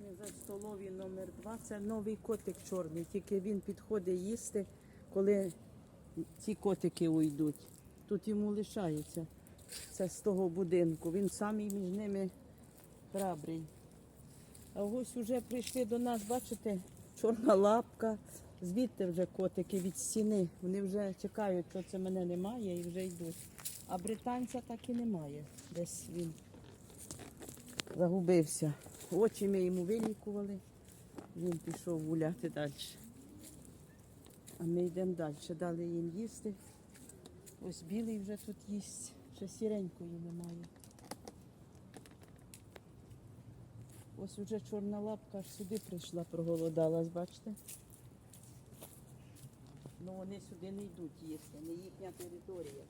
за столові номер 2 Це новий котик чорний, тільки він підходить їсти, коли ці котики уйдуть. Тут йому лишається. Це з того будинку. Він самий між ними храбрий. А ось вже прийшли до нас, бачите, чорна лапка. Звідти вже котики від стіни. Вони вже чекають, що це мене немає і вже йдуть. А британця так і немає. Десь він загубився. Очі ми йому вилікували. Він пішов гуляти далі. А ми йдемо далі. Дали їм їсти. Ось білий вже тут їсть. Ще сіренької немає. Ось уже чорна лапка аж сюди прийшла, проголодалась, бачите? Ну вони сюди не йдуть їсти, не їхня територія.